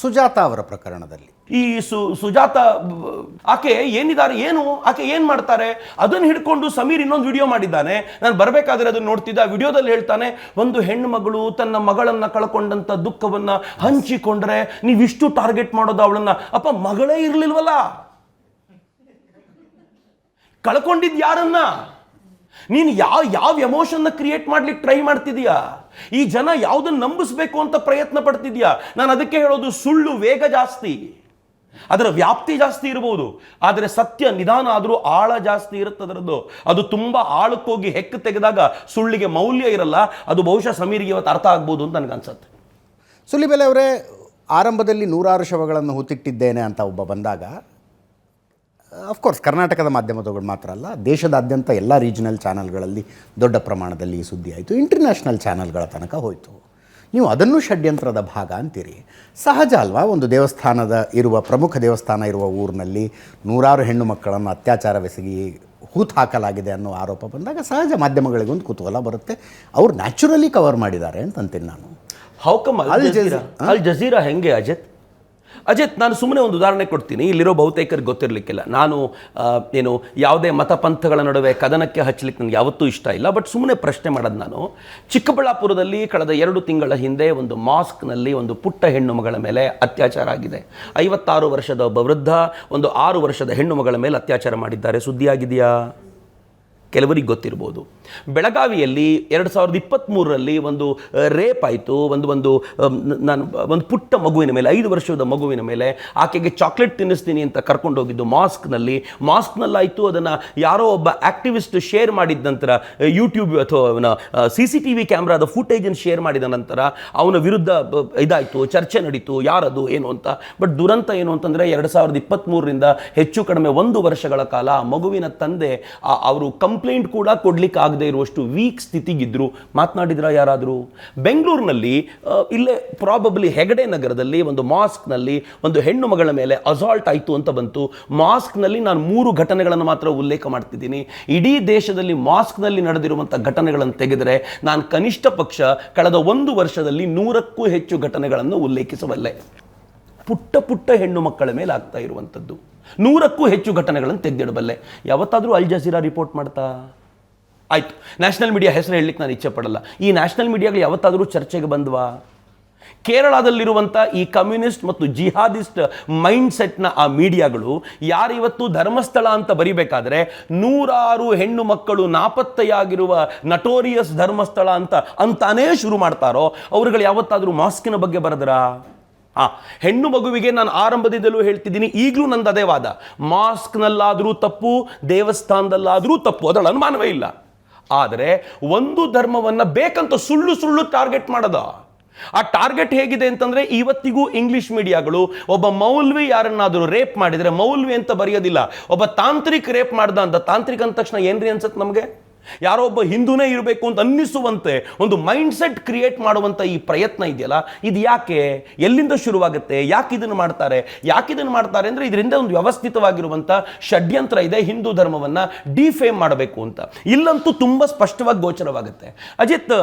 ಸುಜಾತ ಅವರ ಪ್ರಕರಣದಲ್ಲಿ. ಈ ಸು, ಸುಜಾತ ಆಕೆ ಏನಿದ್ದಾರೆ, ಏನು, ಆಕೆ ಏನು ಮಾಡ್ತಾರೆ, ಅದನ್ನು ಹಿಡ್ಕೊಂಡು ಸಮೀರ್ ಇನ್ನೊಂದು ವಿಡಿಯೋ ಮಾಡಿದ್ದಾನೆ. ನಾನು ಬರಬೇಕಾದ್ರೆ ಅದನ್ನು ನೋಡ್ತಿದ್ದೆ, ಆ ವಿಡಿಯೋದಲ್ಲಿ ಹೇಳ್ತಾನೆ, ಒಂದು ಹೆಣ್ಣು ಮಗಳು ತನ್ನ ಮಗಳನ್ನ ಕಳ್ಕೊಂಡಂಥ ದುಃಖವನ್ನ ಹಂಚಿಕೊಂಡ್ರೆ ನೀವಿಷ್ಟು ಟಾರ್ಗೆಟ್ ಮಾಡೋದು ಅವಳನ್ನ. ಅಪ್ಪ, ಮಗಳೇ ಇರಲಿಲ್ವಲ್ಲ? ಕಳ್ಕೊಂಡಿದ್ದು ಯಾರನ್ನ? ನೀನು ಯಾವ ಯಾವ ಎಮೋಷನ್ನ ಕ್ರಿಯೇಟ್ ಮಾಡ್ಲಿಕ್ಕೆ ಟ್ರೈ ಮಾಡ್ತಿದೀಯಾ? ಈ ಜನ ಯಾವುದನ್ನ ನಂಬಿಸ್ಬೇಕು ಅಂತ ಪ್ರಯತ್ನ ಪಡ್ತಿದ್ಯಾ? ನಾನು ಅದಕ್ಕೆ ಹೇಳೋದು ಸುಳ್ಳು, ವೇಗ ಜಾಸ್ತಿ. ಅದರ ವ್ಯಾಪ್ತಿ ಜಾಸ್ತಿ ಇರಬಹುದು ಆದರೆ ಸತ್ಯ ನಿಧಾನ ಆದರೂ ಆಳ ಜಾಸ್ತಿ ಇರುತ್ತೆ ಅದರದ್ದು. ಅದು ತುಂಬ ಆಳಕ್ಕೋಗಿ ಹೆಕ್ಕು ತೆಗೆದಾಗ ಸುಳ್ಳಿಗೆ ಮೌಲ್ಯ ಇರಲ್ಲ. ಅದು ಬಹುಶಃ ಸಮೀರಿಗೆ ಇವತ್ತು ಅರ್ಥ ಆಗ್ಬೋದು ಅಂತ ನನಗನ್ಸತ್ತೆ ಸುಲಿಬೆಲೆ ಅವರೇ, ಆರಂಭದಲ್ಲಿ ನೂರಾರು ಶವಗಳನ್ನು ಹೊತ್ತಿಟ್ಟಿದ್ದೇನೆ ಅಂತ ಒಬ್ಬ ಬಂದಾಗ ಅಫ್ಕೋರ್ಸ್ ಕರ್ನಾಟಕದ ಮಾಧ್ಯಮದಗಳು ಮಾತ್ರ ಅಲ್ಲ ದೇಶದಾದ್ಯಂತ ಎಲ್ಲ ರೀಜನಲ್ ಚಾನಲ್ಗಳಲ್ಲಿ ದೊಡ್ಡ ಪ್ರಮಾಣದಲ್ಲಿ ಈ ಸುದ್ದಿ ಆಯಿತು. ಇಂಟರ್ನ್ಯಾಷನಲ್ ಚಾನಲ್ಗಳ ತನಕ ಹೋಯಿತು. ನೀವು ಅದನ್ನು ಷಡ್ಯಂತ್ರದ ಭಾಗ ಅಂತೀರಿ. ಸಹಜ ಅಲ್ವಾ? ಒಂದು ದೇವಸ್ಥಾನದ ಇರುವ ಪ್ರಮುಖ ದೇವಸ್ಥಾನ ಇರುವ ಊರಿನಲ್ಲಿ ನೂರಾರು ಹೆಣ್ಣು ಮಕ್ಕಳನ್ನು ಅತ್ಯಾಚಾರವೆಸಗಿ ಹೂತು ಹಾಕಲಾಗಿದೆ ಅನ್ನೋ ಆರೋಪ ಬಂದಾಗ ಸಹಜ ಮಾಧ್ಯಮಗಳಿಗೊಂದು ಕುತೂಹಲ ಬರುತ್ತೆ. ಅವ್ರು ನ್ಯಾಚುರಲಿ ಕವರ್ ಮಾಡಿದ್ದಾರೆ ಅಂತಂತೀನಿ ನಾನು. How come come Al Jazeera Al Jazeera ಹೆಂಗೆ ಅಜಿತ್? ಅಜಿತ್, ನಾನು ಸುಮ್ಮನೆ ಒಂದು ಉದಾಹರಣೆ ಕೊಡ್ತೀನಿ. ಇಲ್ಲಿರೋ ಬಹುತೇಕರಿಗೆ ಗೊತ್ತಿರಲಿಕ್ಕಿಲ್ಲ. ನಾನು ಏನು, ಯಾವುದೇ ಮತಪಂಥಗಳ ನಡುವೆ ಕದನಕ್ಕೆ ಹಚ್ಚಲಿಕ್ಕೆ ನನಗೆ ಯಾವತ್ತೂ ಇಷ್ಟ ಇಲ್ಲ. ಬಟ್ ಸುಮ್ಮನೆ ಪ್ರಶ್ನೆ ಮಾಡೋದು ನಾನು. ಚಿಕ್ಕಬಳ್ಳಾಪುರದಲ್ಲಿ ಕಳೆದ ಎರಡು ತಿಂಗಳ ಹಿಂದೆ ಒಂದು ಮಾಸ್ಕ್ನಲ್ಲಿ ಒಂದು ಪುಟ್ಟ ಹೆಣ್ಣು ಮಗಳ ಮೇಲೆ ಅತ್ಯಾಚಾರ ಆಗಿದೆ. ಐವತ್ತಾರು ವರ್ಷದ ಒಬ್ಬ ವೃದ್ಧ, ಒಂದು ಆರು ವರ್ಷದ ಹೆಣ್ಣು ಮಗಳ ಮೇಲೆ ಅತ್ಯಾಚಾರ ಮಾಡಿದ್ದಾರೆ. ಸುದ್ದಿಯಾಗಿದೆಯಾ? ಕೆಲವರಿಗೆ ಗೊತ್ತಿರ್ಬೋದು. ಬೆಳಗಾವಿಯಲ್ಲಿ ಎರಡು ಸಾವಿರದ ಇಪ್ಪತ್ತ್ಮೂರರಲ್ಲಿ ಒಂದು ರೇಪ್ ಆಯಿತು. ಒಂದು ಒಂದು ನಾನು, ಒಂದು ಪುಟ್ಟ ಮಗುವಿನ ಮೇಲೆ, ಐದು ವರ್ಷದ ಮಗುವಿನ ಮೇಲೆ ಆಕೆಗೆ ಚಾಕ್ಲೇಟ್ ತಿನ್ನಿಸ್ತೀನಿ ಅಂತ ಕರ್ಕೊಂಡು ಹೋಗಿದ್ದು ಮಾಸ್ಕ್ನಲ್ಲಿ. ಮಾಸ್ಕ್ನಲ್ಲಾಯಿತು, ಅದನ್ನು ಯಾರೋ ಒಬ್ಬ ಆ್ಯಕ್ಟಿವಿಸ್ಟ್ ಶೇರ್ ಮಾಡಿದ ನಂತರ ಯೂಟ್ಯೂಬ್ ಅಥವಾ ಅವನ ಸಿ ಸಿ ಟಿ ವಿ ಕ್ಯಾಮ್ರಾದ ಫುಟೇಜನ್ನು ಶೇರ್ ಮಾಡಿದ ನಂತರ ಅವನ ವಿರುದ್ಧ ಇದಾಯಿತು, ಚರ್ಚೆ ನಡೀತು, ಯಾರದು, ಏನು ಅಂತ. ಬಟ್ ದುರಂತ ಏನು ಅಂತಂದರೆ, ಎರಡು ಸಾವಿರದ ಇಪ್ಪತ್ತ್ಮೂರರಿಂದ ಹೆಚ್ಚು ಕಡಿಮೆ ಒಂದು ವರ್ಷಗಳ ಕಾಲ ಮಗುವಿನ ತಂದೆ ಅವರು ಅವರು ಕಂಪ್ಲೇಂಟ್ ಕೂಡ ಕೊಡ್ಲಿಕ್ಕೆ ಆಗದೆ ಇರುವಷ್ಟು ವೀಕ್ ಸ್ಥಿತಿಗಿದ್ರು. ಮಾತನಾಡಿದ್ರ ಯಾರಾದರೂ? ಬೆಂಗಳೂರಿನಲ್ಲಿ ಇಲ್ಲೇ ಪ್ರಾಬಬ್ಲಿ ಹೆಗಡೆ ನಗರದಲ್ಲಿ ಒಂದು ಮಾಸ್ಕ್ನಲ್ಲಿ ಒಂದು ಹೆಣ್ಣು ಮಗಳ ಮೇಲೆ ಅಸಾಲ್ಟ್ ಆಯಿತು ಅಂತ ಬಂತು. ಮಾಸ್ಕ್ನಲ್ಲಿ ನಾನು ಮೂರು ಘಟನೆಗಳನ್ನು ಮಾತ್ರ ಉಲ್ಲೇಖ ಮಾಡ್ತಿದ್ದೀನಿ. ಇಡೀ ದೇಶದಲ್ಲಿ ಮಾಸ್ಕ್ನಲ್ಲಿ ನಡೆದಿರುವಂಥ ಘಟನೆಗಳನ್ನು ತೆಗೆದರೆ ನಾನು ಕನಿಷ್ಠ ಪಕ್ಷ ಕಳೆದ ಒಂದು ವರ್ಷದಲ್ಲಿ ನೂರಕ್ಕೂ ಹೆಚ್ಚು ಘಟನೆಗಳನ್ನು ಉಲ್ಲೇಖಿಸಬಲ್ಲೆ. ಪುಟ್ಟ ಪುಟ್ಟ ಹೆಣ್ಣು ಮಕ್ಕಳ ಮೇಲೆ ಆಗ್ತಾ ಇರುವಂಥದ್ದು. ನೂರಕ್ಕೂ ಹೆಚ್ಚು ಘಟನೆಗಳನ್ನು ತೆಗೆದಿಡಬಲ್ಲೆ. ಯಾವತ್ತಾದರೂ ಅಲ್ ಜಜೀರಾ ರಿಪೋರ್ಟ್ ಮಾಡ್ತಾ? ಆಯಿತು. ನ್ಯಾಷನಲ್ ಮೀಡಿಯಾ ಹೆಸರು ಹೇಳಲಿಕ್ಕೆ ನಾನು ಇಚ್ಛೆ ಪಡಲ್ಲ. ಈ ನ್ಯಾಷನಲ್ ಮೀಡಿಯಾಗಳು ಯಾವತ್ತಾದರೂ ಚರ್ಚೆಗೆ ಬಂದ್ವಾ? ಕೇರಳದಲ್ಲಿರುವಂಥ ಈ ಕಮ್ಯುನಿಸ್ಟ್ ಮತ್ತು ಜಿಹಾದಿಸ್ಟ್ ಮೈಂಡ್ ಸೆಟ್ನ ಆ ಮೀಡಿಯಾಗಳು ಯಾರಿವತ್ತು ಧರ್ಮಸ್ಥಳ ಅಂತ ಬರಿಬೇಕಾದ್ರೆ ನೂರಾರು ಹೆಣ್ಣು ಮಕ್ಕಳು ನಾಪತ್ತೆಯಾಗಿರುವ ನಟೋರಿಯಸ್ ಧರ್ಮಸ್ಥಳ ಅಂತ ಅಂತಾನೇ ಶುರು ಮಾಡ್ತಾರೋ? ಅವರುಗಳು ಯಾವತ್ತಾದರೂ ಮಾಸ್ಕಿನ ಬಗ್ಗೆ ಬರೆದ್ರಾ? ಆ ಹೆಣ್ಣು ಮಗುವಿಗೆ ನಾನು ಆರಂಭದಿಂದಲೂ ಹೇಳ್ತಿದ್ದೀನಿ, ಈಗಲೂ ನಂದು ಅದೇ ವಾದ. ಮಾಸ್ಕ್ನಲ್ಲಾದರೂ ತಪ್ಪು, ದೇವಸ್ಥಾನದಲ್ಲಾದರೂ ತಪ್ಪು, ಅದರಲ್ಲಿ ಅನುಮಾನವೇ ಇಲ್ಲ. ಆದರೆ ಒಂದು ಧರ್ಮವನ್ನು ಬೇಕಂತ ಸುಳ್ಳು ಸುಳ್ಳು ಟಾರ್ಗೆಟ್ ಮಾಡದ. ಆ ಟಾರ್ಗೆಟ್ ಹೇಗಿದೆ ಅಂತಂದ್ರೆ, ಇವತ್ತಿಗೂ ಇಂಗ್ಲಿಷ್ ಮೀಡಿಯಾಗಳು ಒಬ್ಬ ಮೌಲ್ವಿ ಯಾರನ್ನಾದರೂ ರೇಪ್ ಮಾಡಿದ್ರೆ ಮೌಲ್ವಿ ಅಂತ ಬರೆಯೋದಿಲ್ಲ, ಒಬ್ಬ ತಾಂತ್ರಿಕ್ ರೇಪ್ ಮಾಡ್ದ ಅಂತ, ತಾಂತ್ರಿಕ ಅಂದ ತಕ್ಷಣ ಏನ್ರಿ ಅನ್ಸತ್ತೆ ನಮಗೆ? ಯಾರೋ ಒಬ್ಬ ಹಿಂದೂನೇ ಇರಬೇಕು ಅಂತ ಅನ್ನಿಸುವಂತೆ ಒಂದು ಮೈಂಡ್ ಸೆಟ್ ಕ್ರಿಯೇಟ್ ಮಾಡುವಂಥ ಈ ಪ್ರಯತ್ನ ಇದೆಯಲ್ಲ? ಇದು ಯಾಕೆ? ಎಲ್ಲಿಂದ ಶುರುವಾಗುತ್ತೆ? ಯಾಕೆ ಇದನ್ನು ಮಾಡ್ತಾರೆ? ಯಾಕೆ ಇದನ್ನು ಮಾಡ್ತಾರೆ ಅಂದರೆ ಇದರಿಂದ ಒಂದು ವ್ಯವಸ್ಥಿತವಾಗಿರುವಂಥ ಷಡ್ಯಂತ್ರ ಇದೆ, ಹಿಂದೂ ಧರ್ಮವನ್ನು ಡಿಫೇಮ್ ಮಾಡಬೇಕು ಅಂತ. ಇಲ್ಲಂತೂ ತುಂಬ ಸ್ಪಷ್ಟವಾಗಿ ಗೋಚರವಾಗುತ್ತೆ. ಅಜಿತ್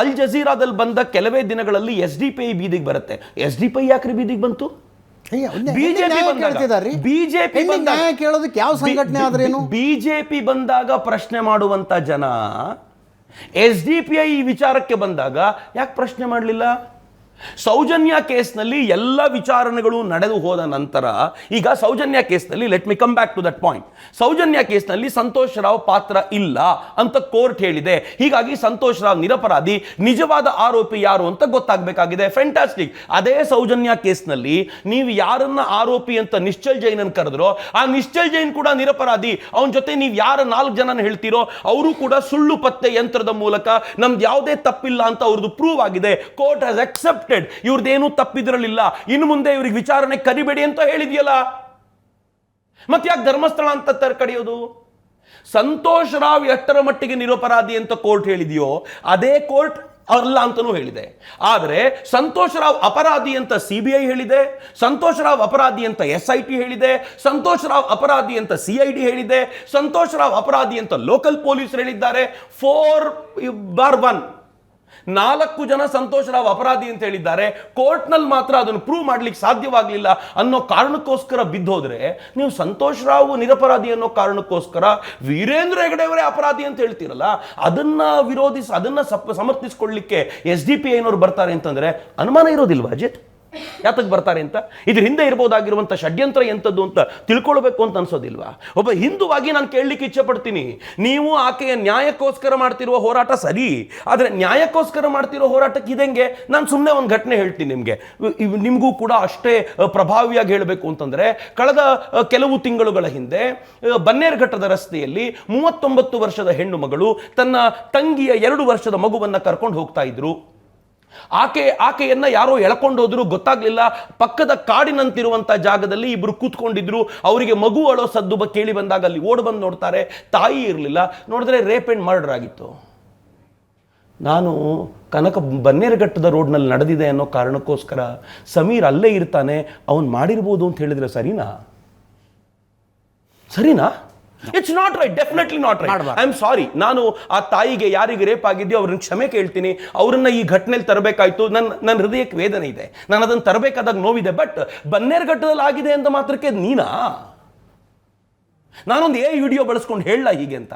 ಅಲ್ ಜಜೀರಾದಲ್ಲಿ ಬಂದ ಕೆಲವೇ ದಿನಗಳಲ್ಲಿ ಎಸ್ ಡಿ ಪಿ ಐ ಬೀದಿಗೆ ಬರುತ್ತೆ. ಎಸ್ ಡಿ ಪಿ ಯಾಕ್ರಿ ಬೀದಿಗೆ ಬಂತು? ಬಿಜೆಪಿ ಕೇಳೋದಕ್ಕೆ ಯಾವ ಸಂಘಟನೆ ಆದ್ರೇನು? ಬಿಜೆಪಿ ಬಂದಾಗ ಪ್ರಶ್ನೆ ಮಾಡುವಂತ ಜನ ಎಸ್ ಡಿ ಪಿ ಐ ವಿಚಾರಕ್ಕೆ ಬಂದಾಗ ಯಾಕೆ ಪ್ರಶ್ನೆ ಮಾಡಲಿಲ್ಲ? ಸೌಜನ್ಯ ಕೇಸ್ನಲ್ಲಿ ಎಲ್ಲ ವಿಚಾರಣೆಗಳು ನಡೆದು ಹೋದ ನಂತರ, ಈಗ ಸೌಜನ್ಯ ಕೇಸ್ನಲ್ಲಿ let me come back to that point Sowjanya ಕೇಸ್ನಲ್ಲಿ ಸಂತೋಷ್ ರಾವ್ ಪಾತ್ರ ಇಲ್ಲ ಅಂತ ಕೋರ್ಟ್ ಹೇಳಿದೆ. ಹೀಗಾಗಿ ಸಂತೋಷ್ ರಾವ್ ನಿರಪರಾಧಿ, ನಿಜವಾದ ಆರೋಪಿ ಯಾರು ಅಂತ ಗೊತ್ತಾಗಬೇಕಾಗಿದೆ. ಫ್ಯಾಂಟಾಸ್ಟಿಕ್ ಅದೇ ಸೌಜನ್ಯ ಕೇಸ್ನಲ್ಲಿ ನೀವು ಯಾರನ್ನ ಆರೋಪಿ ಅಂತ ನಿಶ್ಚಲ್ ಜೈನನ್ ಕರೆದ್ರೋ, ಆ ನಿಶ್ಚಲ್ ಜೈನ್ ಕೂಡ ನಿರಪರಾಧಿ. ಅವನ ಜೊತೆ ನೀವು ಯಾರ ನಾಲ್ಕು ಜನನ ಹೇಳ್ತೀರೋ, ಅವರು ಕೂಡ ಸುಳ್ಳು ಪತ್ತೆ ಯಂತ್ರದ ಮೂಲಕ ನಮ್ದು ಯಾವುದೇ ತಪ್ಪಿಲ್ಲ ಅಂತ ಅವ್ರದ್ದು ಪ್ರೂವ್ ಆಗಿದೆ. ಕೋರ್ಟ್ ಹ್ಯಾಸ್ ಅಕ್ಸೆಪ್ಟೆಡ್ ಇವ್ರದ್ದೇನು ತಪ್ಪಿದ್ರಲಿಲ್ಲ ಇನ್ನು ಮುಂದೆ ಇವ್ರಿಗೆ ವಿಚಾರಣೆ ಕರಿಬೇಡಿ ಅಂತ ಹೇಳಿದ್ಯಲ್ಲ? ಮತ್ತೆ ಯಾಕೆ ಧರ್ಮಸ್ಥಳ ಅಂತ ತರ ಕಡಿಯೋದು ಸಂತೋಷ್ ರಾವ್ ಎಷ್ಟರ ಮಟ್ಟಿಗೆ ನಿರಪರಾಧಿ ಅಂತ ಕೋರ್ಟ್ ಹೇಳಿದೆಯೋ, ಅದೇ ಕೋರ್ಟ್ ಅಲ್ಲ ಅಂತಲೂ ಹೇಳಿದೆ. ಆದರೆ ಸಂತೋಷ್ ರಾವ್ ಅಪರಾಧಿ ಅಂತ ಸಿ ಬಿ ಐ ಹೇಳಿದೆ, ಸಂತೋಷ್ ರಾವ್ ಅಪರಾಧಿ ಅಂತ ಎಸ್ ಐ ಟಿ ಹೇಳಿದೆ, ಸಂತೋಷ್ ರಾವ್ ಅಪರಾಧಿ ಅಂತ ಸಿ ಐ ಡಿ ಹೇಳಿದೆ, ಸಂತೋಷ್ ರಾವ್ ಅಪರಾಧಿ ಅಂತ ಲೋಕಲ್ ಪೊಲೀಸರು ಹೇಳಿದ್ದಾರೆ. ಫೋರ್ ಬಾರ್ ಒನ್ ನಾಲ್ಕು ಜನ ಸಂತೋಷ್ ರಾವ್ ಅಪರಾಧಿ ಅಂತ ಹೇಳಿದ್ದಾರೆ. ಕೋರ್ಟ್ನಲ್ಲಿ ಮಾತ್ರ ಅದನ್ನು ಪ್ರೂವ್ ಮಾಡ್ಲಿಕ್ಕೆ ಸಾಧ್ಯವಾಗಲಿಲ್ಲ ಅನ್ನೋ ಕಾರಣಕ್ಕೋಸ್ಕರ ಬಿದ್ದೋದ್ರೆ ನೀವು ಸಂತೋಷ್ ರಾವ್ ನಿರಪರಾಧಿ ಅನ್ನೋ ಕಾರಣಕ್ಕೋಸ್ಕರ ವೀರೇಂದ್ರ ಹೆಗಡೆಯವರೇ ಅಪರಾಧಿ ಅಂತ ಹೇಳ್ತೀರಲ್ಲ, ಅದನ್ನ ವಿರೋಧಿಸಿ, ಅದನ್ನ ಸಮರ್ಥಿಸ್ಕೊಳ್ಳಿಕ್ಕೆ ಎಸ್ ಡಿ ಪಿ ಐನವ್ರು ಬರ್ತಾರೆ ಅಂತಂದ್ರೆ ಅನುಮಾನ ಇರೋದಿಲ್ವಾ ಅಜಿತ್? ಯಾತಕ್ಕೆ ಬರ್ತಾರೆ ಅಂತ? ಇದ್ರ ಹಿಂದೆ ಇರ್ಬೋದಾಗಿರುವಂಥ ಷಡ್ಯಂತ್ರ ಎಂಥದ್ದು ಅಂತ ತಿಳ್ಕೊಳ್ಬೇಕು ಅಂತ ಅನ್ಸೋದಿಲ್ವಾ? ಒಬ್ಬ ಹಿಂದುವಾಗಿ ನಾನು ಕೇಳಲಿಕ್ಕೆ ಇಚ್ಛೆ ಪಡ್ತೀನಿ ನೀವು ಆಕೆಯ ನ್ಯಾಯಕ್ಕೋಸ್ಕರ ಮಾಡ್ತಿರುವ ಹೋರಾಟ ಸರಿ, ಆದರೆ ನ್ಯಾಯಕ್ಕೋಸ್ಕರ ಮಾಡ್ತಿರೋ ಹೋರಾಟಕ್ಕೆ ಇದೆಂಗೆ ನಾನು ಸುಮ್ಮನೆ ಒಂದು ಘಟನೆ ಹೇಳ್ತೀನಿ ನಿಮಗೆ. ನಿಮಗೂ ಕೂಡ ಅಷ್ಟೇ ಪ್ರಭಾವಿಯಾಗಿ ಹೇಳಬೇಕು ಅಂತಂದ್ರೆ, ಕಳೆದ ಕೆಲವು ತಿಂಗಳುಗಳ ಹಿಂದೆ ಬನ್ನೇರ್ಘಟ್ಟದ ರಸ್ತೆಯಲ್ಲಿ ಮೂವತ್ತೊಂಬತ್ತು ವರ್ಷದ ಹೆಣ್ಣು ಮಗಳು ತನ್ನ ತಂಗಿಯ ಎರಡು ವರ್ಷದ ಮಗುವನ್ನ ಕರ್ಕೊಂಡು ಹೋಗ್ತಾ ಇದ್ರು. ಆಕೆ ಆಕೆಯನ್ನು ಯಾರೋ ಎಳ್ಕೊಂಡೋದ್ರು, ಗೊತ್ತಾಗ್ಲಿಲ್ಲ. ಪಕ್ಕದ ಕಾಡಿನಂತಿರುವಂಥ ಜಾಗದಲ್ಲಿ ಇಬ್ಬರು ಕೂತ್ಕೊಂಡಿದ್ರು. ಅವರಿಗೆ ಮಗು ಅಳೋ ಸದ್ದು ಬ ಕೇಳಿ ಬಂದಾಗ ಅಲ್ಲಿ ಓಡ್ ಬಂದು ನೋಡ್ತಾರೆ. ತಾಯಿ ಇರಲಿಲ್ಲ. ನೋಡಿದ್ರೆ ರೇಪ್ ಆ್ಯಂಡ್ ಮರ್ಡರ್ ಆಗಿತ್ತು. ನಾನು ಕನಕ ಬನ್ನೇರಘಟ್ಟದ ರೋಡ್ನಲ್ಲಿ ನಡೆದಿದೆ ಅನ್ನೋ ಕಾರಣಕ್ಕೋಸ್ಕರ ಸಮೀರ್ ಅಲ್ಲೇ ಇರ್ತಾನೆ, ಅವನು ಮಾಡಿರ್ಬೋದು ಅಂತ ಹೇಳಿದ್ರೆ ಸರಿನಾ? ಸರಿನಾ? It's not right definitely not right I am sorry ನಾನು ಆ ತಾಯಿಗೆ ಯಾರಿಗೆ ರೇಪ್ ಆಗಿದೆಯೋ ಅವ್ರನ್ನ ಕ್ಷಮೆ ಕೇಳ್ತೀನಿ ಅವ್ರನ್ನ ಈ ಘಟನೆಯಲ್ಲಿ ತರಬೇಕಾಯ್ತು ನನ್ನ ನನ್ನ ಹೃದಯಕ್ಕೆ ವೇದನೆ ಇದೆ. ನಾನು ಅದನ್ನು ತರಬೇಕಾದಾಗ ನೋವಿದೆ ಬಟ್ ಬನ್ನೇರ್ಘಟ್ಟದಲ್ಲಿ ಆಗಿದೆ ಅಂತ ಮಾತ್ರಕ್ಕೆ ನೀನಾ? ನಾನೊಂದು ಏ ವಿಡಿಯೋ ಬಳಸ್ಕೊಂಡು ಹೇಳಲ್ಲ ಹೀಗೆ ಅಂತ.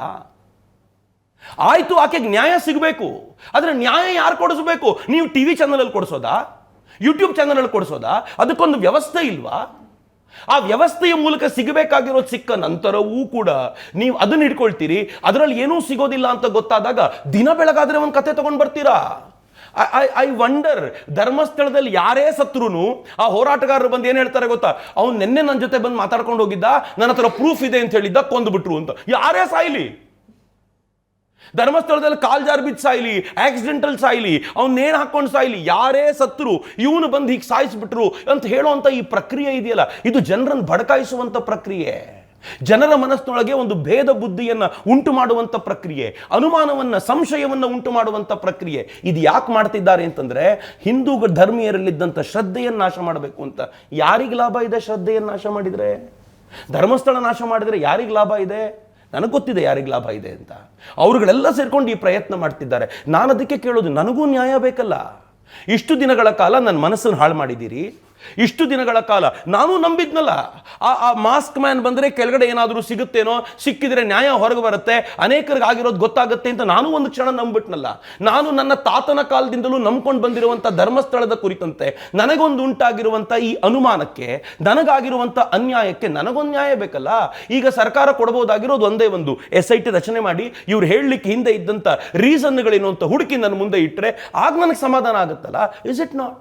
ಆಯ್ತು ಆಕೆಗೆ ನ್ಯಾಯ ಸಿಗಬೇಕು. ಆದ್ರೆ ನ್ಯಾಯ ಯಾರು ಕೊಡಿಸ್ಬೇಕು? ನೀವು ಟಿ ವಿ ಚಾನಲಲ್ಲಿ ಕೊಡಿಸೋದಾ? ಯೂಟ್ಯೂಬ್ ಚಾನಲಲ್ಲಿ ಕೊಡಿಸೋದಾ? ಅದಕ್ಕೊಂದು ವ್ಯವಸ್ಥೆ ಇಲ್ವಾ? ಆ ವ್ಯವಸ್ಥೆಯ ಮೂಲಕ ಸಿಗಬೇಕಾಗಿರೋದು ಸಿಕ್ಕ ನಂತರವೂ ಕೂಡ ನೀವು ಅದನ್ನ ಹಿಡ್ಕೊಳ್ತೀರಿ. ಅದರಲ್ಲಿ ಏನೂ ಸಿಗೋದಿಲ್ಲ ಅಂತ ಗೊತ್ತಾದಾಗ ದಿನ ಬೆಳಗಾದ್ರೆ ಒಂದು ಕತೆ ತಗೊಂಡು ಬರ್ತೀರಾ? ಐ ಐ ವಂಡರ್ ಧರ್ಮಸ್ಥಳದಲ್ಲಿ ಯಾರೇ ಸತ್ರುನು ಆ ಹೋರಾಟಗಾರರು ಬಂದು ಏನು ಹೇಳ್ತಾರೆ ಗೊತ್ತಾ? ಅವ್ನು ನಿನ್ನೆ ನನ್ನ ಜೊತೆ ಬಂದು ಮಾತಾಡ್ಕೊಂಡು ಹೋಗಿದ್ದ, ನನ್ನ ಹತ್ರ ಪ್ರೂಫ್ ಇದೆ ಅಂತ ಹೇಳಿದ್ದ, ಕೊಂದ್ಬಿಟ್ರು ಅಂತ. ಯಾರೇ ಸಾಯ್ಲಿ? ಧರ್ಮಸ್ಥಳದಲ್ಲಿ ಕಾಲ್ ಜಾರ್ ಬಿದ್ದು ಸಾಯ್ಲಿ ಆಕ್ಸಿಡೆಂಟಲ್ ಸಾಯ್ಲಿ, ಅವ್ನ ನೇಣು ಹಾಕೊಂಡು ಸಾಯ್ಲಿ, ಯಾರೇ ಸತ್ರು ಇವನು ಬಂದು ಹೀಗೆ ಸಾಯಿಸ್ಬಿಟ್ರು ಅಂತ ಹೇಳುವಂಥ ಈ ಪ್ರಕ್ರಿಯೆ ಇದೆಯಲ್ಲ, ಇದು ಜನರನ್ನು ಬಡಕಾಯಿಸುವಂಥ ಪ್ರಕ್ರಿಯೆ. ಜನರ ಮನಸ್ಸಿನೊಳಗೆ ಒಂದು ಭೇದ ಬುದ್ಧಿಯನ್ನು ಉಂಟು ಮಾಡುವಂಥ ಪ್ರಕ್ರಿಯೆ, ಅನುಮಾನವನ್ನ, ಸಂಶಯವನ್ನ ಉಂಟು ಮಾಡುವಂಥ ಪ್ರಕ್ರಿಯೆ. ಇದು ಯಾಕೆ ಮಾಡ್ತಿದ್ದಾರೆ ಅಂತಂದ್ರೆ, ಹಿಂದೂ ಧರ್ಮೀಯರಲ್ಲಿದ್ದಂಥ ಶ್ರದ್ಧೆಯನ್ನು ನಾಶ ಮಾಡಬೇಕು ಅಂತ. ಯಾರಿಗೆ ಲಾಭ ಇದೆ ಶ್ರದ್ಧೆಯನ್ನು ನಾಶ ಮಾಡಿದರೆ? ಧರ್ಮಸ್ಥಳ ನಾಶ ಮಾಡಿದ್ರೆ ಯಾರಿಗೆ ಲಾಭ ಇದೆ? ನನಗೆ ಗೊತ್ತಿದೆ ಯಾರಿಗೆ ಲಾಭ ಇದೆ ಅಂತ. ಅವರುಗಳೆಲ್ಲ ಸೇರ್ಕೊಂಡು ಈ ಪ್ರಯತ್ನ ಮಾಡ್ತಿದ್ದಾರೆ. ನಾನು ಅದಕ್ಕೆ ಕೇಳೋದು, ನನಗೂ ನ್ಯಾಯ ಬೇಕಲ್ಲ. ಇಷ್ಟು ದಿನಗಳ ಕಾಲ ನನ್ನ ಮನಸ್ಸನ್ನು ಹಾಳು ಮಾಡಿದ್ದೀರಿ. ಇಷ್ಟು ದಿನಗಳ ಕಾಲ ನಾನು ನಂಬಿದ್ನಲ್ಲ. ಆ ಆ ಮಾಸ್ಕ್ ಮ್ಯಾನ್ ಬಂದರೆ ಕೆಳಗಡೆ ಏನಾದರೂ ಸಿಗುತ್ತೇನೋ, ಸಿಕ್ಕಿದ್ರೆ ನ್ಯಾಯ ಹೊರಗೆ ಬರುತ್ತೆ ಅನೇಕರಿಗೆ ಆಗಿರೋದು ಗೊತ್ತಾಗುತ್ತೆ ಅಂತ ನಾನು ಒಂದು ಕ್ಷಣ ನಂಬಿಟ್ನಲ್ಲ. ನಾನು ನನ್ನ ತಾತನ ಕಾಲದಿಂದಲೂ ನಂಬ್ಕೊಂಡು ಬಂದಿರುವಂಥ ಧರ್ಮಸ್ಥಳದ ಕುರಿತಂತೆ ನನಗೊಂದು ಉಂಟಾಗಿರುವಂಥ ಈ ಅನುಮಾನಕ್ಕೆ ನನಗಾಗಿರುವಂಥ ಅನ್ಯಾಯಕ್ಕೆ ನನಗೊಂದು ನ್ಯಾಯ ಬೇಕಲ್ಲ. ಈಗ ಸರ್ಕಾರ ಕೊಡಬಹುದಾಗಿರೋದು ಒಂದೇ ಒಂದು ಎಸ್ ಐ ಟಿ ರಚನೆ ಮಾಡಿ, ಇವ್ರು ಹೇಳಲಿಕ್ಕೆ ಹಿಂದೆ ಇದ್ದಂಥ ರೀಸನ್ಗಳೇನು ಅಂತ ಹುಡುಕಿ ನನ್ನ ಮುಂದೆ ಇಟ್ಟರೆ ಆಗ ನನಗೆ ಸಮಾಧಾನ ಆಗುತ್ತಲ್ಲ? Is it not